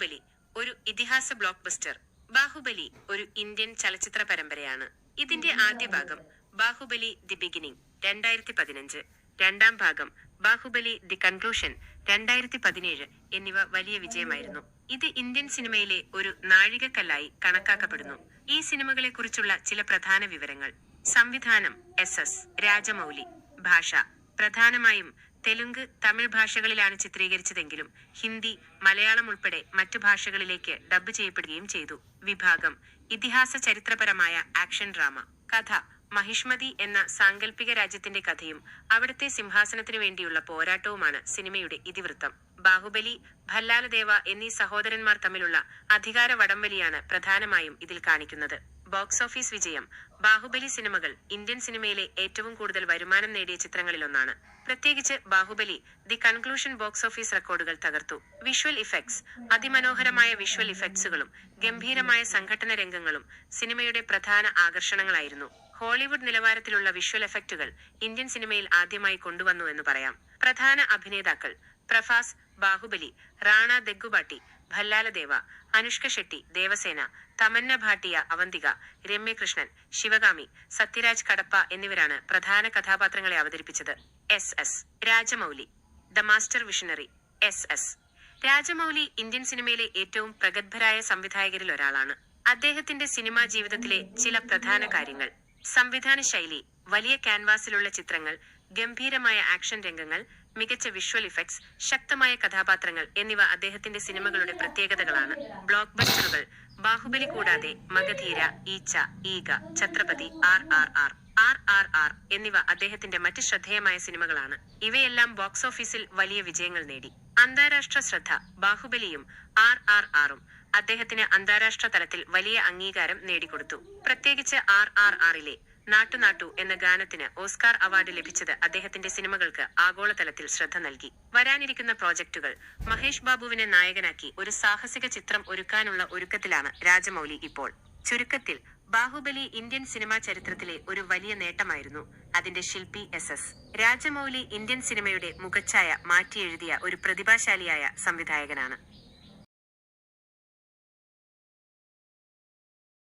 ബാഹുബലി ഒരു ഇതിഹാസ block buster Baahubali ഒരു ഇന്ത്യൻ ചലച്ചിത്ര പരമ്പരയാണ്. ഇതിന്റെ ആദ്യ ഭാഗം ബാഹുബലി ദി ബിഗിനിങ് രണ്ടായിരത്തി പതിനഞ്ച് രണ്ടാം ഭാഗം ബാഹുബലി ദി കൺക്ലൂഷൻ രണ്ടായിരത്തി പതിനേഴ് എന്നിവ വലിയ വിജയമായിരുന്നു. ഇത് ഇന്ത്യൻ സിനിമയിലെ ഒരു നാഴികക്കല്ലായി കണക്കാക്കപ്പെടുന്നു. ഈ സിനിമകളെ കുറിച്ചുള്ള ചില പ്രധാന വിവരങ്ങൾ. സംവിധാനം എസ് എസ് രാജമൗലി ഭാഷ പ്രധാനമായും തെലുങ്ക് തമിഴ് ഭാഷകളിലാണ് ചിത്രീകരിച്ചതെങ്കിലും ഹിന്ദി മലയാളം ഉൾപ്പെടെ മറ്റു ഭാഷകളിലേക്ക് ഡബ്ബ് ചെയ്യപ്പെടുകയും ചെയ്തു. വിഭാഗം ഇതിഹാസ ചരിത്രപരമായ ആക്ഷൻ ഡ്രാമ. കഥ മഹിഷ്മതി എന്ന സാങ്കല്പിക രാജ്യത്തിന്റെ കഥയും അവിടുത്തെ സിംഹാസനത്തിനു വേണ്ടിയുള്ള പോരാട്ടവുമാണ് സിനിമയുടെ ഇതിവൃത്തം. ബാഹുബലി ഭല്ലാലദേവ എന്നീ സഹോദരന്മാർ തമ്മിലുള്ള അധികാര വടംവലിയാണ് പ്രധാനമായും ഇതിൽ കാണിക്കുന്നത്. ബോക്സ് ഓഫീസ് വിജയം. ബാഹുബലി സിനിമകൾ ഇന്ത്യൻ സിനിമയിലെ ഏറ്റവും കൂടുതൽ വരുമാനം നേടിയ ചിത്രങ്ങളിലൊന്നാണ്. പ്രത്യേകിച്ച് Baahubali the conclusion box office റെക്കോർഡുകൾ തകർത്തു. വിഷ്വൽ ഇഫക്ട്സ് അതിമനോഹരമായ വിഷ്വൽ ഇഫക്ട്സുകളും ഗംഭീരമായ സംഘട്ടന രംഗങ്ങളും സിനിമയുടെ പ്രധാന ആകർഷണങ്ങളായിരുന്നു. ഹോളിവുഡ് നിലവാരത്തിലുള്ള വിഷ്വൽ എഫക്റ്റുകൾ ഇന്ത്യൻ സിനിമയിൽ ആദ്യമായി കൊണ്ടുവന്നു എന്ന് പറയാം. പ്രധാന അഭിനേതാക്കൾ പ്രഭാസ് ബാഹുബലി റാണ ദെഗുബാട്ടി ഭല്ലാലദേവ അനുഷ്ക ഷെട്ടി ദേവസേന തമന്ന ഭാട്ടിയ അവന്തിക രമ്യകൃഷ്ണൻ ശിവകാമി സത്യരാജ് കടപ്പ എന്നിവരാണ് പ്രധാന കഥാപാത്രങ്ങളെ അവതരിപ്പിച്ചത്. S S Rajamouli. The master visionary S S Rajamouli Indian സിനിമയിലെ ഏറ്റവും പ്രഗത്ഭരായ സംവിധായകരിൽ ഒരാളാണ്. അദ്ദേഹത്തിന്റെ സിനിമാ ജീവിതത്തിലെ ചില പ്രധാന കാര്യങ്ങൾ. സംവിധാന ശൈലി വലിയ ക്യാൻവാസിലുള്ള ചിത്രങ്ങൾ ഗംഭീരമായ ആക്ഷൻ രംഗങ്ങൾ മികച്ച വിഷ്വൽ ഇഫക്ട്സ് ശക്തമായ കഥാപാത്രങ്ങൾ എന്നിവ അദ്ദേഹത്തിന്റെ സിനിമകളുടെ പ്രത്യേകതകളാണ്. ബ്ലോക്ക് ബസ്റ്ററുകൾ ബാഹുബലി കൂടാതെ Magadheera Eecha Eega Chhatrapati R R R R R R എന്നിവ അദ്ദേഹത്തിന്റെ മറ്റ് ശ്രദ്ധേയമായ സിനിമകളാണ്. ഇവയെല്ലാം ബോക്സ് ഓഫീസിൽ വലിയ വിജയങ്ങൾ നേടി. അന്താരാഷ്ട്ര ശ്രദ്ധ ബാഹുബലിയും ആർ ആർ ആറും അദ്ദേഹത്തിന് അന്താരാഷ്ട്ര തലത്തിൽ വലിയ അംഗീകാരം നേടിക്കൊടുത്തു. പ്രത്യേകിച്ച് ആർ ആർ ആറിലെ നാട്ടു നാട്ടു എന്ന ഗാനത്തിന് ഓസ്കാർ അവാർഡ് ലഭിച്ചത് അദ്ദേഹത്തിന്റെ സിനിമകൾക്ക് ആഗോളതലത്തിൽ ശ്രദ്ധ നൽകി. വരാനിരിക്കുന്ന പ്രോജക്റ്റുകൾ മഹേഷ് ബാബുവിനെ നായകനാക്കി ഒരു സാഹസിക ചിത്രം ഒരുക്കാനുള്ള ഒരുക്കത്തിലാണ് രാജമൌലി ഇപ്പോൾ. ചുരുക്കത്തിൽ ബാഹുബലി ഇന്ത്യൻ സിനിമാ ചരിത്രത്തിലെ ഒരു വലിയ നേട്ടമായിരുന്നു അതിന്റെ ശില്പി എസ് എസ്. രാജമൌലി ഇന്ത്യൻ സിനിമയുടെ മുഖച്ഛായ മാറ്റിയെഴുതിയ ഒരു പ്രതിഭാശാലിയായ സംവിധായകനാണ്.